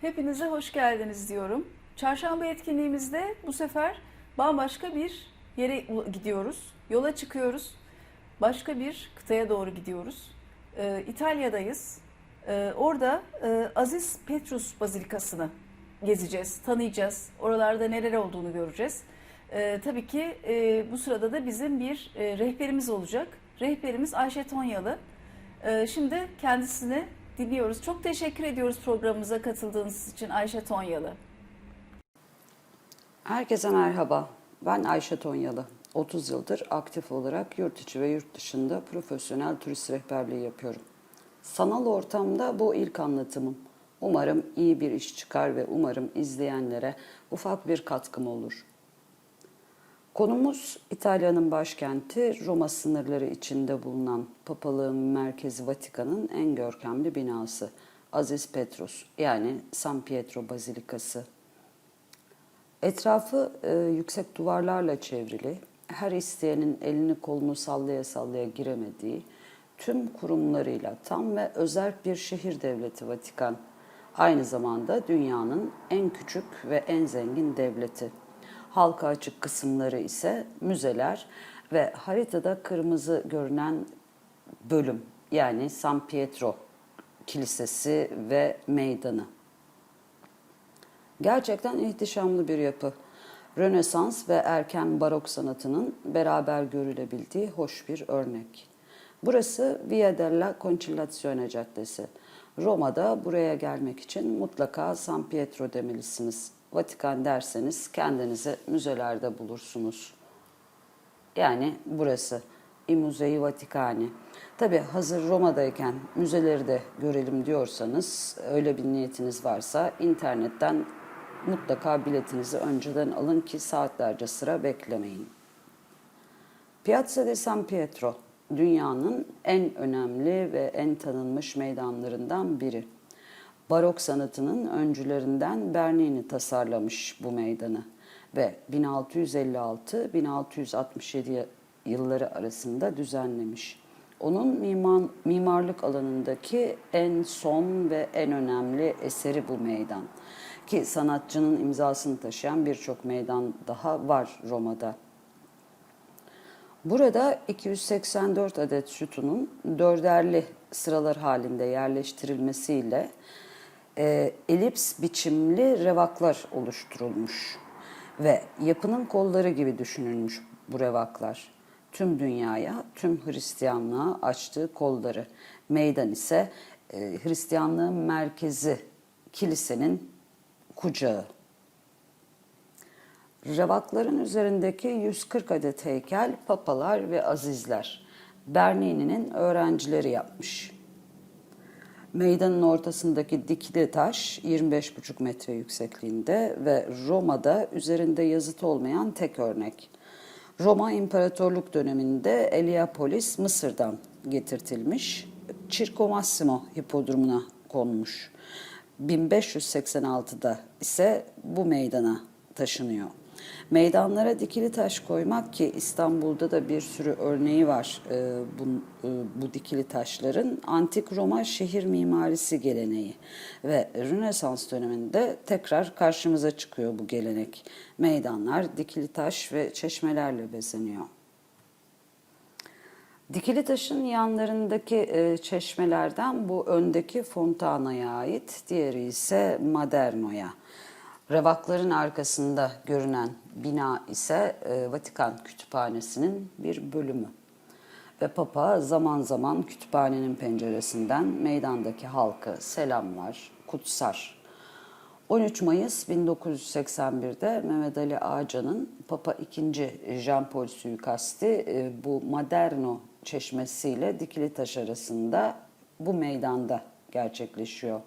Hepinize hoş geldiniz diyorum. Çarşamba etkinliğimizde bu sefer bambaşka bir yere gidiyoruz. Yola çıkıyoruz. Başka bir kıtaya doğru gidiyoruz. Ee, İtalya'dayız. Ee, orada e, Aziz Petrus Bazilikası'nı gezeceğiz, tanıyacağız. Oralarda neler olduğunu göreceğiz. Ee, tabii ki e, bu sırada da bizim bir e, rehberimiz olacak. Rehberimiz Ayşe Tonyalı. Ee, şimdi kendisini dinliyoruz. Çok teşekkür ediyoruz programımıza katıldığınız için Ayşe Tonyalı. Herkese merhaba. Ben Ayşe Tonyalı. 30 yıldır aktif olarak yurt içi ve yurt dışında profesyonel turist rehberliği yapıyorum. Sanal ortamda bu ilk anlatımım. Umarım iyi bir iş çıkar ve umarım izleyenlere ufak bir katkım olur. Konumuz İtalya'nın başkenti Roma sınırları içinde bulunan papalığın merkezi Vatikan'ın en görkemli binası Aziz Petrus yani San Pietro Bazilikası. Etrafı e, yüksek duvarlarla çevrili, her isteyenin elini kolunu sallaya sallaya giremediği, tüm kurumlarıyla tam ve özerk bir şehir devleti Vatikan. Aynı zamanda dünyanın en küçük ve en zengin devleti. Halka açık kısımları ise müzeler ve haritada kırmızı görünen bölüm yani San Pietro Kilisesi ve meydanı. Gerçekten ihtişamlı bir yapı. Rönesans ve erken barok sanatının beraber görülebildiği hoş bir örnek. Burası Via della Conciliazione Caddesi. Roma'da buraya gelmek için mutlaka San Pietro demelisiniz. Vatikan derseniz kendinizi müzelerde bulursunuz. Yani burası. I Musei Vaticani. Tabi hazır Roma'dayken müzeleri de görelim diyorsanız, öyle bir niyetiniz varsa internetten mutlaka biletinizi önceden alın ki saatlerce sıra beklemeyin. Piazza de San Pietro, dünyanın en önemli ve en tanınmış meydanlarından biri. Barok sanatının öncülerinden Bernini tasarlamış bu meydanı ve 1656-1667 yılları arasında düzenlemiş. Onun mimar, mimarlık alanındaki en son ve en önemli eseri bu meydan. Ki sanatçının imzasını taşıyan birçok meydan daha var Roma'da. Burada 284 adet sütunun dörderli sıralar halinde yerleştirilmesiyle e, elips biçimli revaklar oluşturulmuş ve yapının kolları gibi düşünülmüş bu revaklar. Tüm dünyaya, tüm Hristiyanlığa açtığı kolları. Meydan ise e, Hristiyanlığın merkezi, kilisenin kucağı. Revakların üzerindeki 140 adet heykel papalar ve azizler. Bernini'nin öğrencileri yapmış. Meydanın ortasındaki dikili taş 25,5 metre yüksekliğinde ve Roma'da üzerinde yazıt olmayan tek örnek. Roma İmparatorluk döneminde Eliapolis Mısır'dan getirtilmiş. Circo Massimo hipodromuna konmuş. 1586'da ise bu meydana taşınıyor. Meydanlara dikili taş koymak ki İstanbul'da da bir sürü örneği var e, bu, e, bu dikili taşların. Antik Roma şehir mimarisi geleneği ve Rönesans döneminde tekrar karşımıza çıkıyor bu gelenek. Meydanlar dikili taş ve çeşmelerle bezeniyor. Dikili taşın yanlarındaki e, çeşmelerden bu öndeki Fontana'ya ait, diğeri ise Maderno'ya. Revakların arkasında görünen bina ise e, Vatikan Kütüphanesi'nin bir bölümü. Ve Papa zaman zaman kütüphanenin penceresinden meydandaki halkı selamlar, kutsar. 13 Mayıs 1981'de Mehmet Ali Ağca'nın Papa II. Jean Paul suikasti e, bu Maderno çeşmesiyle Dikili Taş arasında bu meydanda gerçekleşiyor.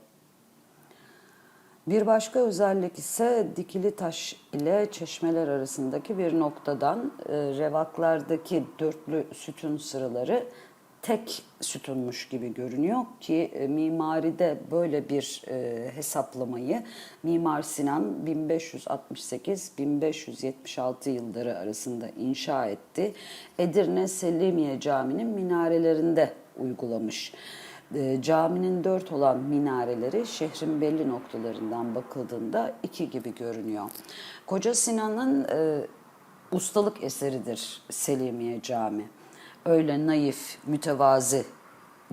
Bir başka özellik ise dikili taş ile çeşmeler arasındaki bir noktadan e, revaklardaki dörtlü sütun sıraları tek sütunmuş gibi görünüyor ki e, mimaride böyle bir e, hesaplamayı Mimar Sinan 1568-1576 yılları arasında inşa etti. Edirne Selimiye Camii'nin minarelerinde uygulamış. E, caminin dört olan minareleri şehrin belli noktalarından bakıldığında iki gibi görünüyor. Koca Sinan'ın e, ustalık eseridir Selimiye Cami. Öyle naif, mütevazi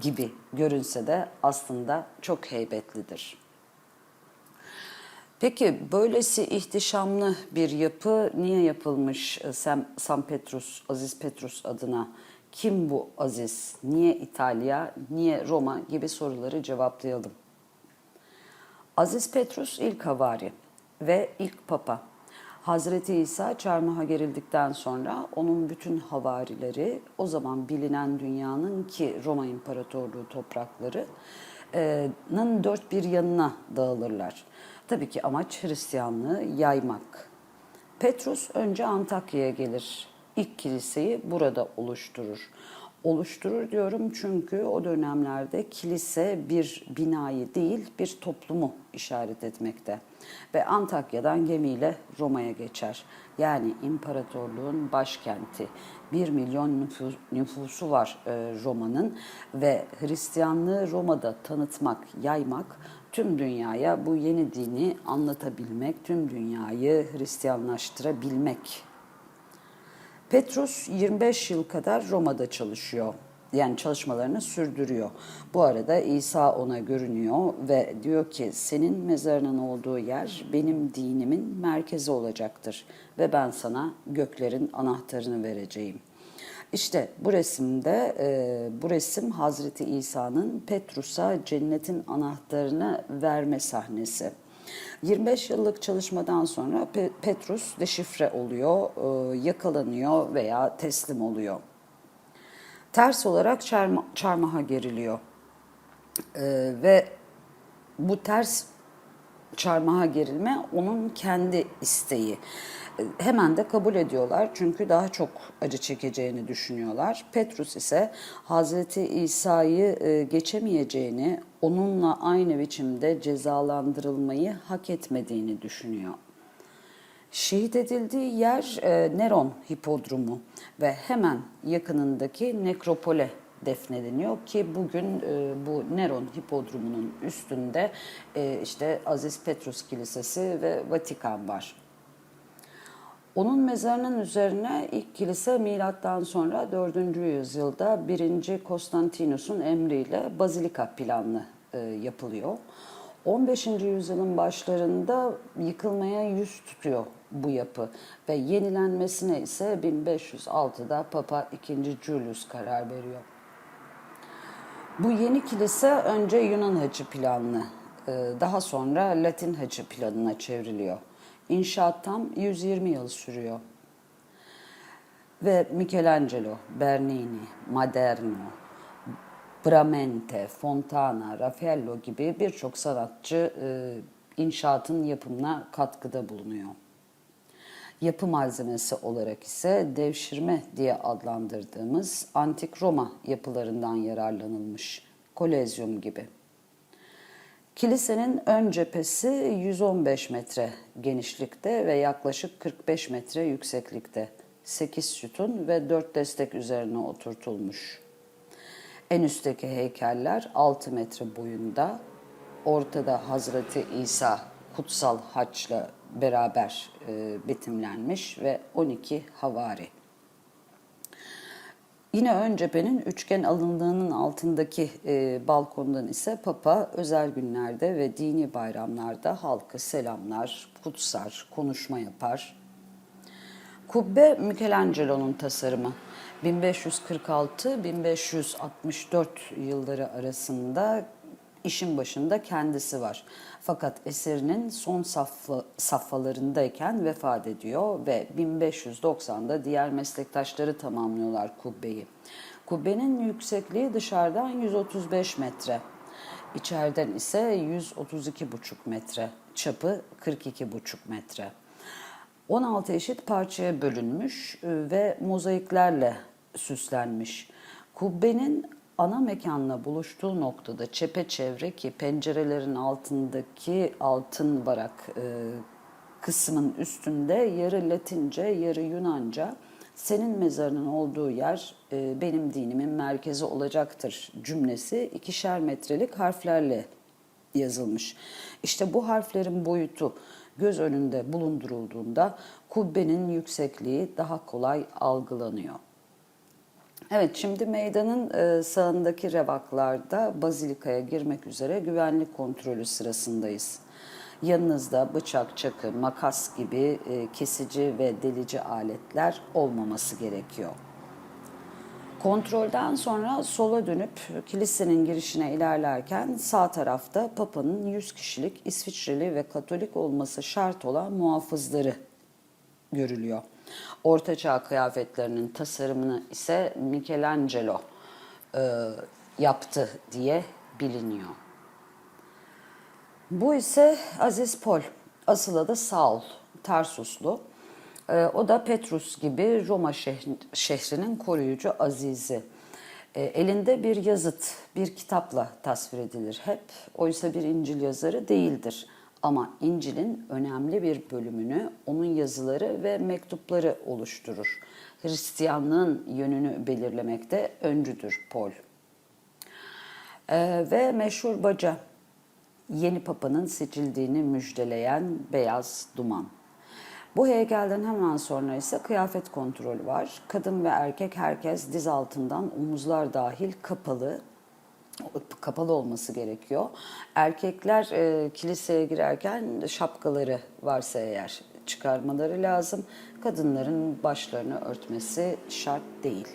gibi görünse de aslında çok heybetlidir. Peki böylesi ihtişamlı bir yapı niye yapılmış e, Sam, San Petrus, Aziz Petrus adına? Kim bu Aziz? Niye İtalya? Niye Roma? gibi soruları cevaplayalım. Aziz Petrus ilk havari ve ilk papa. Hazreti İsa çarmıha gerildikten sonra onun bütün havarileri o zaman bilinen dünyanın ki Roma İmparatorluğu topraklarının dört bir yanına dağılırlar. Tabii ki amaç Hristiyanlığı yaymak. Petrus önce Antakya'ya gelir. İlk kiliseyi burada oluşturur. Oluşturur diyorum çünkü o dönemlerde kilise bir binayı değil bir toplumu işaret etmekte. Ve Antakya'dan gemiyle Roma'ya geçer. Yani imparatorluğun başkenti. Bir milyon nüfus, nüfusu var e, Roma'nın ve Hristiyanlığı Roma'da tanıtmak, yaymak tüm dünyaya bu yeni dini anlatabilmek, tüm dünyayı Hristiyanlaştırabilmek. Petrus 25 yıl kadar Roma'da çalışıyor. Yani çalışmalarını sürdürüyor. Bu arada İsa ona görünüyor ve diyor ki senin mezarının olduğu yer benim dinimin merkezi olacaktır ve ben sana göklerin anahtarını vereceğim. İşte bu resimde e, bu resim Hazreti İsa'nın Petrus'a cennetin anahtarını verme sahnesi. 25 yıllık çalışmadan sonra Pe- Petrus deşifre oluyor, e, yakalanıyor veya teslim oluyor. Ters olarak çarmı- çarmıha geriliyor. E, ve bu ters çarmıha gerilme onun kendi isteği. E, Hemen de kabul ediyorlar çünkü daha çok acı çekeceğini düşünüyorlar. Petrus ise Hazreti İsa'yı e, geçemeyeceğini, onunla aynı biçimde cezalandırılmayı hak etmediğini düşünüyor. Şehit edildiği yer e, Neron hipodromu ve hemen yakınındaki nekropole defnediliyor ki bugün e, bu Neron hipodromunun üstünde e, işte Aziz Petrus Kilisesi ve Vatikan var. Onun mezarının üzerine ilk kilise milattan sonra 4. yüzyılda 1. Konstantinus'un emriyle bazilika planlı e, yapılıyor. 15. yüzyılın başlarında yıkılmaya yüz tutuyor bu yapı ve yenilenmesine ise 1506'da Papa II. Julius karar veriyor. Bu yeni kilise önce Yunan hacı planlı, e, daha sonra Latin hacı planına çevriliyor. İnşaat tam 120 yıl sürüyor. Ve Michelangelo, Bernini, Maderno, Bramante, Fontana, Raffaello gibi birçok sanatçı e, inşaatın yapımına katkıda bulunuyor. Yapı malzemesi olarak ise devşirme diye adlandırdığımız antik Roma yapılarından yararlanılmış. Kolezyum gibi. Kilisenin ön cephesi 115 metre genişlikte ve yaklaşık 45 metre yükseklikte. 8 sütun ve 4 destek üzerine oturtulmuş. En üstteki heykeller 6 metre boyunda. Ortada Hazreti İsa kutsal haçla beraber e, betimlenmiş ve 12 havari. Yine ön cephenin üçgen alındığının altındaki e, balkondan ise Papa özel günlerde ve dini bayramlarda halkı selamlar, kutsar, konuşma yapar. Kubbe Michelangelo'nun tasarımı. 1546-1564 yılları arasında işin başında kendisi var. Fakat eserinin son safha, safhalarındayken vefat ediyor ve 1590'da diğer meslektaşları tamamlıyorlar kubbeyi. Kubbenin yüksekliği dışarıdan 135 metre. İçeriden ise 132,5 metre. Çapı 42,5 metre. 16 eşit parçaya bölünmüş e, ve mozaiklerle süslenmiş. Kubbenin ana mekanla buluştuğu noktada çepeçevre ki pencerelerin altındaki altın varak e, kısmın üstünde yarı Latince yarı Yunanca senin mezarının olduğu yer e, benim dinimin merkezi olacaktır cümlesi ikişer metrelik harflerle yazılmış. İşte bu harflerin boyutu göz önünde bulundurulduğunda kubbenin yüksekliği daha kolay algılanıyor. Evet şimdi meydanın e, sağındaki revaklarda bazilikaya girmek üzere güvenlik kontrolü sırasındayız. Yanınızda bıçak, çakı, makas gibi e, kesici ve delici aletler olmaması gerekiyor. Kontrolden sonra sola dönüp kilisenin girişine ilerlerken sağ tarafta Papa'nın 100 kişilik İsviçreli ve Katolik olması şart olan muhafızları görülüyor. Ortaçağ kıyafetlerinin tasarımını ise Michelangelo e, yaptı diye biliniyor. Bu ise Aziz Pol, asıl adı Saul, Tarsuslu. Ee, o da Petrus gibi Roma şehri- şehrinin koruyucu azizi. Ee, elinde bir yazıt, bir kitapla tasvir edilir hep. Oysa bir İncil yazarı değildir. Ama İncil'in önemli bir bölümünü onun yazıları ve mektupları oluşturur. Hristiyanlığın yönünü belirlemekte öncüdür Pol. Ee, ve meşhur baca, yeni papanın seçildiğini müjdeleyen beyaz duman. Bu heykelden hemen sonra ise kıyafet kontrolü var. Kadın ve erkek herkes diz altından omuzlar dahil kapalı, kapalı olması gerekiyor. Erkekler e, kiliseye girerken şapkaları varsa eğer çıkarmaları lazım. Kadınların başlarını örtmesi şart değil.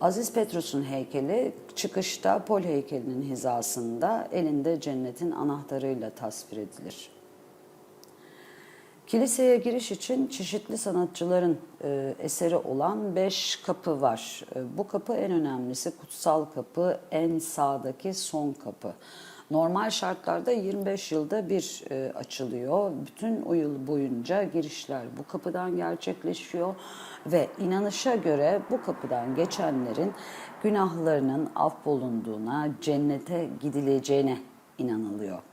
Aziz Petrus'un heykeli çıkışta Pol heykelinin hizasında elinde cennetin anahtarıyla tasvir edilir. Kiliseye giriş için çeşitli sanatçıların e, eseri olan beş kapı var. E, bu kapı en önemlisi kutsal kapı, en sağdaki son kapı. Normal şartlarda 25 yılda bir e, açılıyor. Bütün o yıl boyunca girişler bu kapıdan gerçekleşiyor ve inanışa göre bu kapıdan geçenlerin günahlarının affolunduğuna, cennete gidileceğine inanılıyor.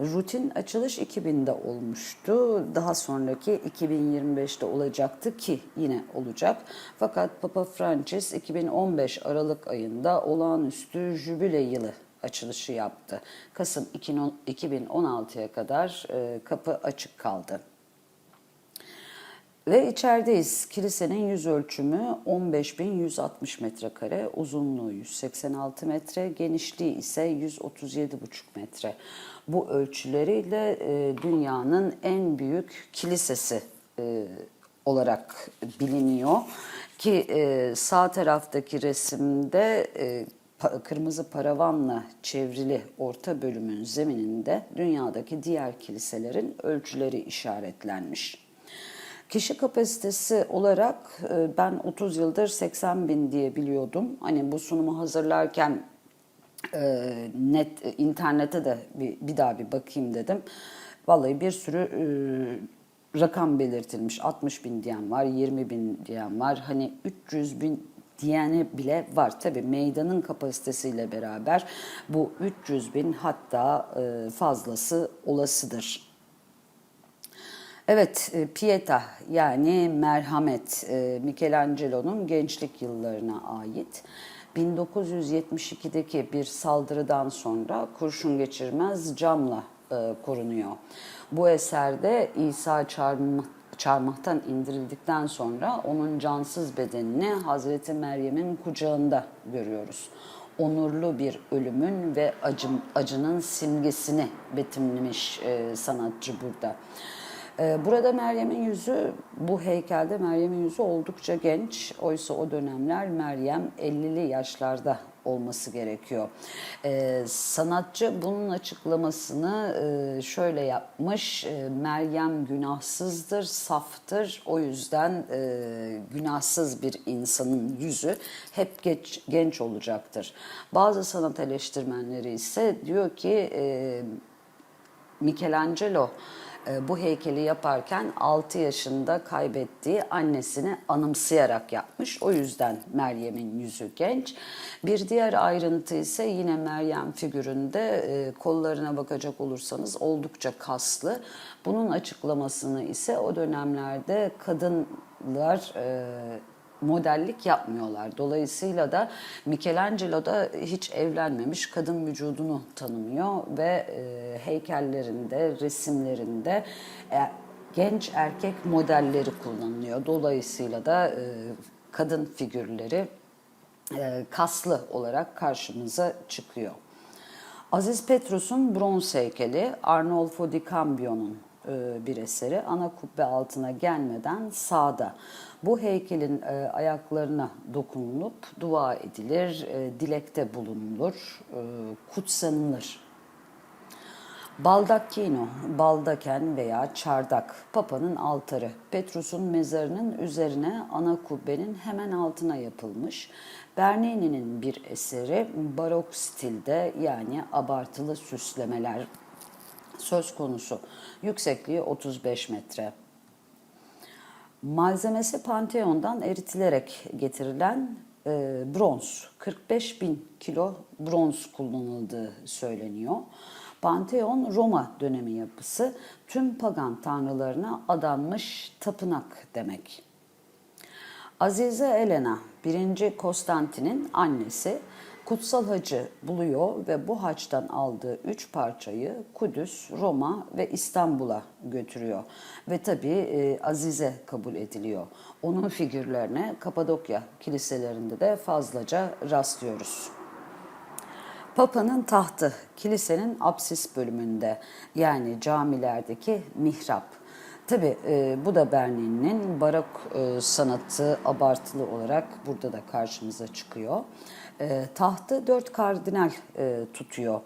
Rutin açılış 2000'de olmuştu. Daha sonraki 2025'te olacaktı ki yine olacak. Fakat Papa Francis 2015 Aralık ayında olağanüstü jübile yılı açılışı yaptı. Kasım 2016'ya kadar e, kapı açık kaldı. Ve içerideyiz. Kilisenin yüz ölçümü 15.160 metrekare, uzunluğu 186 metre, genişliği ise 137,5 metre. Bu ölçüleriyle e, dünyanın en büyük kilisesi e, olarak biliniyor. Ki e, sağ taraftaki resimde kırmızı paravanla çevrili orta bölümün zemininde dünyadaki diğer kiliselerin ölçüleri işaretlenmiş. Kişi kapasitesi olarak e, ben 30 yıldır 80 bin diye biliyordum. Hani bu sunumu hazırlarken e, net e, internete de bir, bir daha bir bakayım dedim. Vallahi bir sürü rakam belirtilmiş. 60 bin diyen var, 20 bin diyen var. Hani 300 bin diyeni bile var. Tabii meydanın kapasitesiyle beraber bu 300 bin hatta fazlası olasıdır. Evet, e, Pieta yani merhamet e, Michelangelo'nun gençlik yıllarına ait. 1972'deki bir saldırıdan sonra kurşun geçirmez camla e, korunuyor. Bu eserde İsa çarmıh, çarmıhtan indirildikten sonra onun cansız bedenini Hazreti Meryem'in kucağında görüyoruz. Onurlu bir ölümün ve acım, acının simgesini betimlemiş sanatçı burada. Ee, Burada Meryem'in yüzü, bu heykelde Meryem'in yüzü oldukça genç. Oysa o dönemler Meryem 50'li yaşlarda olması gerekiyor. Ee, sanatçı bunun açıklamasını e, şöyle yapmış. E, Meryem günahsızdır, saftır. O yüzden e, günahsız bir insanın yüzü hep geç, genç olacaktır. Bazı sanat eleştirmenleri ise diyor ki... Michelangelo bu heykeli yaparken 6 yaşında kaybettiği annesini anımsayarak yapmış. O yüzden Meryem'in yüzü genç. Bir diğer ayrıntı ise yine Meryem figüründe e, kollarına bakacak olursanız oldukça kaslı. Bunun açıklamasını ise o dönemlerde kadınlar e, modellik yapmıyorlar. Dolayısıyla da Michelangelo da hiç evlenmemiş kadın vücudunu tanımıyor ve e, heykellerinde, resimlerinde e, genç erkek modelleri kullanılıyor. Dolayısıyla da e, kadın figürleri e, kaslı olarak karşımıza çıkıyor. Aziz Petrus'un bronz heykeli Arnolfo di Cambio'nun bir eseri. Ana kubbe altına gelmeden sağda. Bu heykelin e, ayaklarına dokunulup dua edilir, e, dilekte bulunulur, e, kutsanılır. Baldacchino, baldaken veya çardak, Papa'nın altarı. Petrus'un mezarının üzerine ana kubbenin hemen altına yapılmış. Bernini'nin bir eseri barok stilde yani abartılı süslemeler söz konusu. Yüksekliği 35 metre. Malzemesi Pantheon'dan eritilerek getirilen e, bronz. 45 bin kilo bronz kullanıldığı söyleniyor. Pantheon Roma dönemi yapısı tüm pagan tanrılarına adanmış tapınak demek. Azize Elena 1. Konstantin'in annesi kutsal hacı buluyor ve bu haçtan aldığı üç parçayı Kudüs, Roma ve İstanbul'a götürüyor. Ve tabii Azize kabul ediliyor. Onun figürlerine Kapadokya kiliselerinde de fazlaca rastlıyoruz. Papa'nın tahtı kilisenin apsis bölümünde yani camilerdeki mihrap. Tabi e, bu da Bernini'nin barok e, sanatı abartılı olarak burada da karşımıza çıkıyor. E, tahtı dört kardinal e, tutuyor.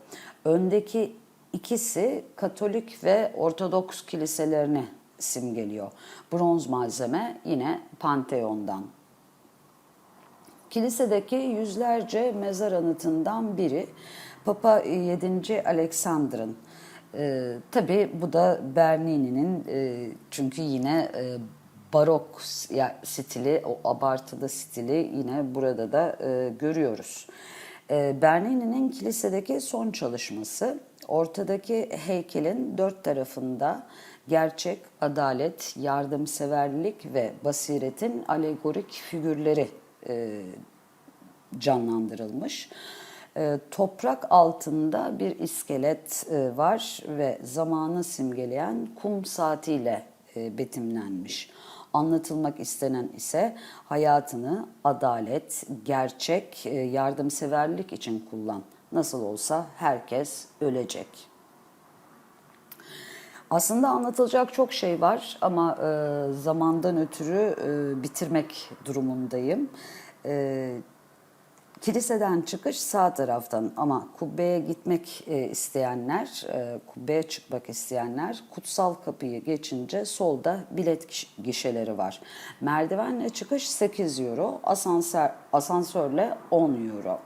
Öndeki ikisi Katolik ve Ortodoks kiliselerini simgeliyor. Bronz malzeme yine Panteon'dan. Kilisedeki yüzlerce mezar anıtından biri Papa 7. Alexander'ın. Ee, tabii bu da Bernini'nin e, çünkü yine e, barok stili, o abartılı stili yine burada da e, görüyoruz. E, Bernini'nin kilisedeki son çalışması ortadaki heykelin dört tarafında gerçek, adalet, yardımseverlik ve basiretin alegorik figürleri e, canlandırılmış. E, toprak altında bir iskelet e, var ve zamanı simgeleyen kum saatiyle e, betimlenmiş. Anlatılmak istenen ise hayatını adalet, gerçek, e, yardımseverlik için kullan. Nasıl olsa herkes ölecek. Aslında anlatılacak çok şey var ama e, zamandan ötürü e, bitirmek durumundayım. Kiliseden çıkış sağ taraftan ama kubbeye gitmek e, isteyenler, e, kubbeye çıkmak isteyenler kutsal kapıyı geçince solda bilet giş- gişeleri var. Merdivenle çıkış 8 euro, asansör, asansörle 10 euro.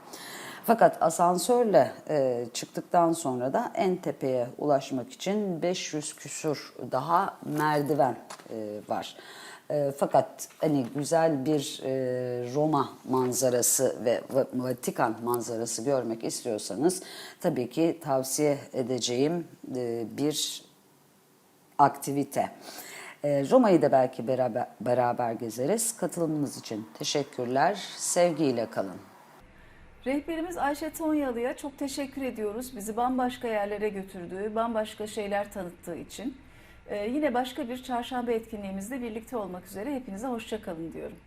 Fakat asansörle e, çıktıktan sonra da en tepeye ulaşmak için 500 küsur daha merdiven e, var. E, fakat hani güzel bir e, Roma manzarası ve Va- Vatikan manzarası görmek istiyorsanız tabii ki tavsiye edeceğim e, bir aktivite. E, Roma'yı da belki beraber, beraber gezeriz. Katılımınız için teşekkürler. Sevgiyle kalın. Rehberimiz Ayşe Tonyalı'ya çok teşekkür ediyoruz. Bizi bambaşka yerlere götürdüğü, bambaşka şeyler tanıttığı için. Ee, yine başka bir çarşamba etkinliğimizde birlikte olmak üzere hepinize hoşçakalın diyorum.